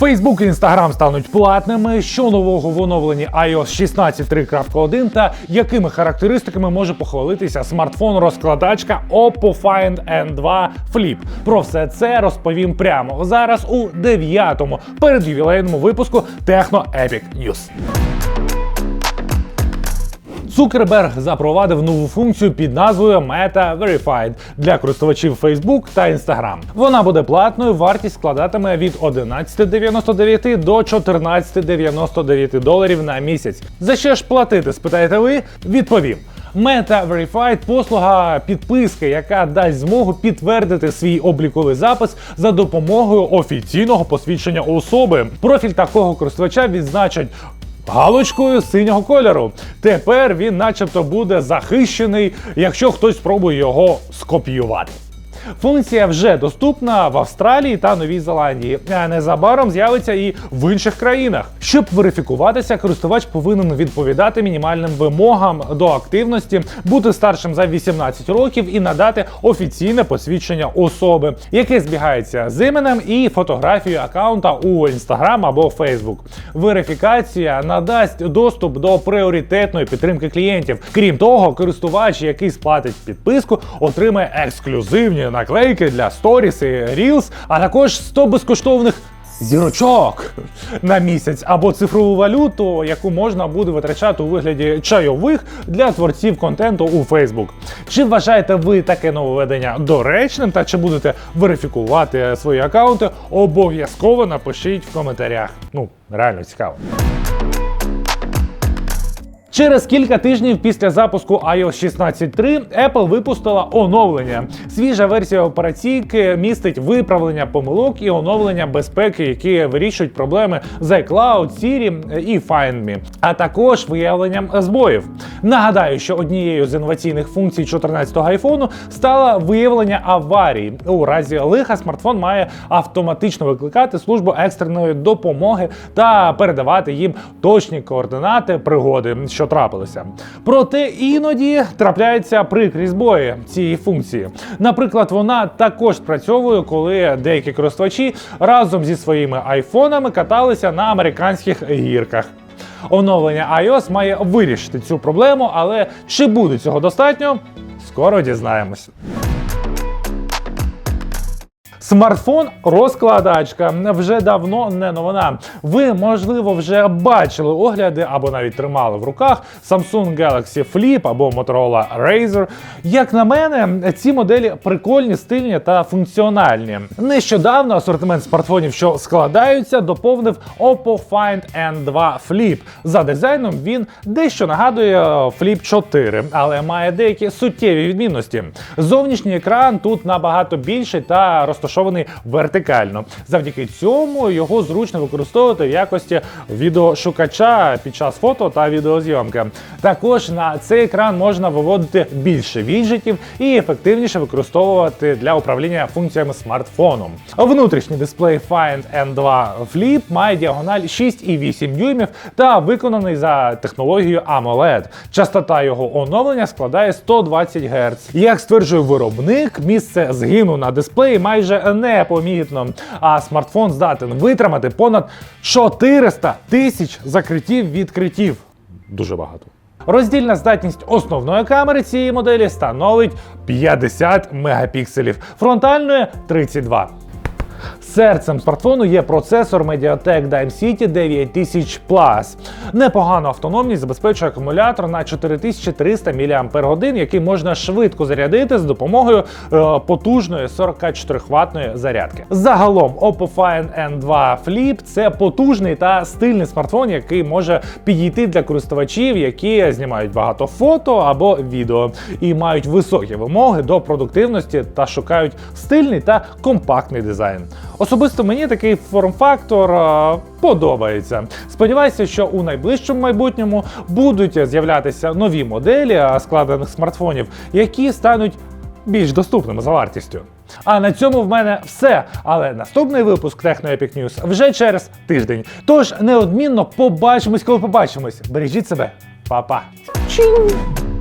Facebook і Instagram стануть платними. Що нового в оновленні iOS 16.3.1 та якими характеристиками може похвалитися смартфон-розкладачка Oppo Find N2 Flip. Про все це розповім прямо зараз у дев'ятому передювілейному випуску Techno Epic News. Цукерберг запровадив нову функцію під назвою Meta Verified для користувачів Facebook та Instagram. Вона буде платною, вартість складатиме від 11,99 до 14,99 доларів на місяць. За що ж платити? Спитаєте ви? Відповім. Meta Verified – послуга підписки, яка дасть змогу підтвердити свій обліковий запис за допомогою офіційного посвідчення особи. Профіль такого користувача відзначать галочкою синього кольору. Тепер він, начебто, буде захищений, якщо хтось спробує його скопіювати. Функція вже доступна в Австралії та Новій Зеландії, а незабаром з'явиться і в інших країнах. Щоб верифікуватися, користувач повинен відповідати мінімальним вимогам до активності, бути старшим за 18 років і надати офіційне посвідчення особи, яке збігається з іменем і фотографією аккаунта у Instagram або Facebook. Верифікація надасть доступ до пріоритетної підтримки клієнтів. Крім того, користувач, який сплатить підписку, отримає ексклюзивні наклейки для сторіс і Reels, а також 100 безкоштовних. Зірочок на місяць або цифрову валюту, яку можна буде витрачати у вигляді чайових для творців контенту у Facebook. Чи вважаєте ви таке нововведення доречним та чи будете верифікувати свої аккаунти? Обов'язково напишіть в коментарях. Ну, реально цікаво. Через кілька тижнів після запуску iOS 16.3 Apple випустила оновлення. Свіжа версія операційки містить виправлення помилок і оновлення безпеки, які вирішують проблеми з iCloud, Siri і Find Me, а також виявленням збоїв. Нагадаю, що однією з інноваційних функцій 14-го айфону стало виявлення аварій. У разі лиха смартфон має автоматично викликати службу екстреної допомоги та передавати їм точні координати пригоди, що трапилися. Проте іноді трапляються прикрі збої цієї функції. Наприклад, вона також спрацьовує, коли деякі користувачі разом зі своїми айфонами каталися на американських гірках. Оновлення iOS має вирішити цю проблему, але чи буде цього достатньо? Скоро дізнаємось. Смартфон розкладачка вже давно не новина. Ви, можливо, вже бачили огляди або навіть тримали в руках Samsung Galaxy Flip або Motorola Razr. Як на мене, ці моделі прикольні, стильні та функціональні. Нещодавно асортимент смартфонів, що складаються, доповнив Oppo Find N2 Flip. За дизайном він дещо нагадує Flip 4, але має деякі суттєві відмінності. Зовнішній екран тут набагато більший та розташований вертикально. Завдяки цьому його зручно використовувати в якості відеошукача під час фото та відеозйомки. Також на цей екран можна виводити більше віджитів і ефективніше використовувати для управління функціями смартфону. Внутрішній дисплей Find N2 Flip має діагональ 6,8 дюймів та виконаний за технологією AMOLED. Частота його оновлення складає 120 Гц. Як стверджує виробник, місце згину на дисплеї майже непомітно, а смартфон здатен витримати понад 400 тисяч закриттів відкриттів. Дуже багато. Роздільна здатність основної камери цієї моделі становить 50 мегапікселів, фронтальної 32. Серцем смартфону є процесор Mediatek Dimensity 9000 Plus. Непогану автономність забезпечує акумулятор на 4300 мАч, який можна швидко зарядити з допомогою е, потужної 44 ваттної зарядки. Загалом Oppo Find N2 Flip – це потужний та стильний смартфон, який може підійти для користувачів, які знімають багато фото або відео і мають високі вимоги до продуктивності та шукають стильний та компактний дизайн. Особисто мені такий форм-фактор е, подобається. Сподіваюся, що у найближчому майбутньому будуть з'являтися нові моделі е, складених смартфонів, які стануть більш доступними за вартістю. А на цьому в мене все. Але наступний випуск Techno Epic News вже через тиждень. Тож неодмінно побачимось, коли побачимось. Бережіть себе, Па-па. Чінь!